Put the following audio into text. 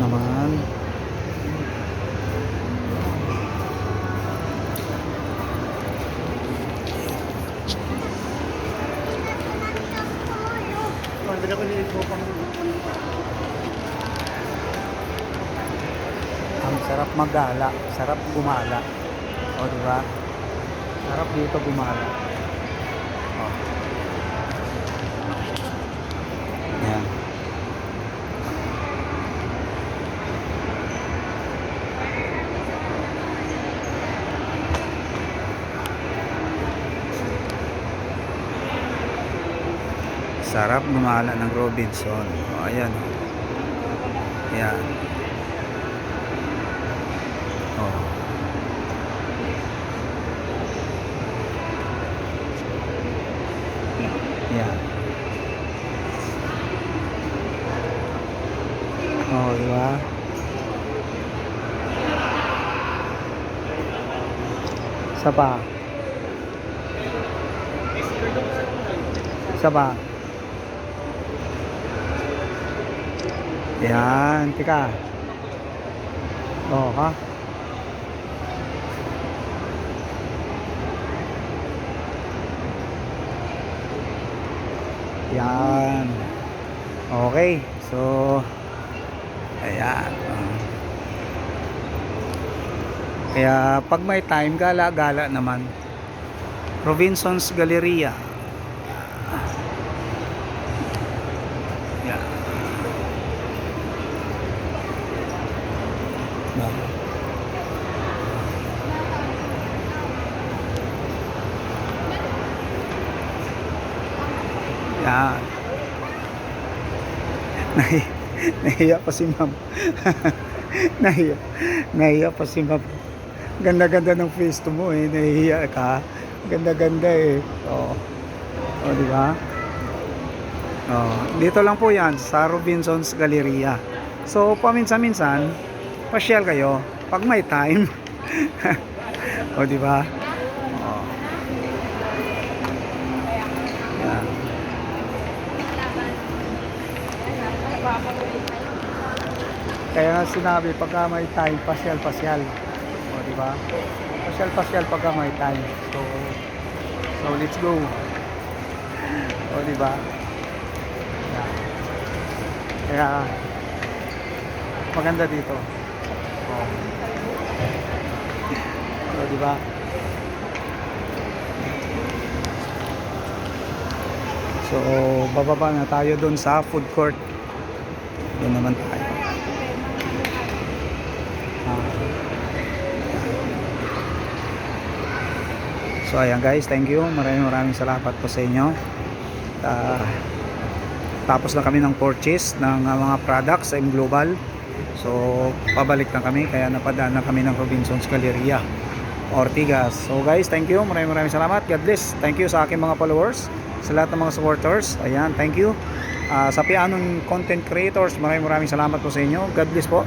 naman. Ang sarap magala sarap gumala. O diba sarap dito gumala. O. Sarap gumala ng Robinson. O, ayan. Yan. Oh. Yan. Oh, di ba? Isa pa. Isa pa. Yan, tika. Oh, ha? Yan. Okay. So, ayan. Kaya pag may time, gala-gala naman. Robinson's Galleria. Yan. Nahi, nahiya pa si ma'am. nahiya, nahiya pa si ma'am. Ganda-ganda ng face mo eh. Nahiya ka. Ganda-ganda eh. Oo. O, di ba? Oh, dito lang po 'yan sa Robinson's Galleria. So, paminsan-minsan, pasyal kayo pag may time. o, di ba? Oh. Kaya nga sinabi, pagka may time, pasyal-pasyal. O, di ba? Pasyal-pasyal pagka may time. So, so let's go. O, di ba? Kaya, maganda dito. O. O, di ba? So, bababa na tayo doon sa food court. Doon naman tayo. Ah. So, ayan guys, thank you. Maraming maraming salamat po sa inyo. Ah, tapos na kami ng purchase ng ah, mga products sa M Global. So, pabalik na kami. Kaya napadaan na kami ng Robinson's Galleria. Ortigas. So guys, thank you. Maraming maraming salamat. God bless. Thank you sa aking mga followers, sa lahat ng mga supporters. Ayan, thank you. Ah, sa Pianong Content Creators, maraming maraming salamat po sa inyo. God bless po.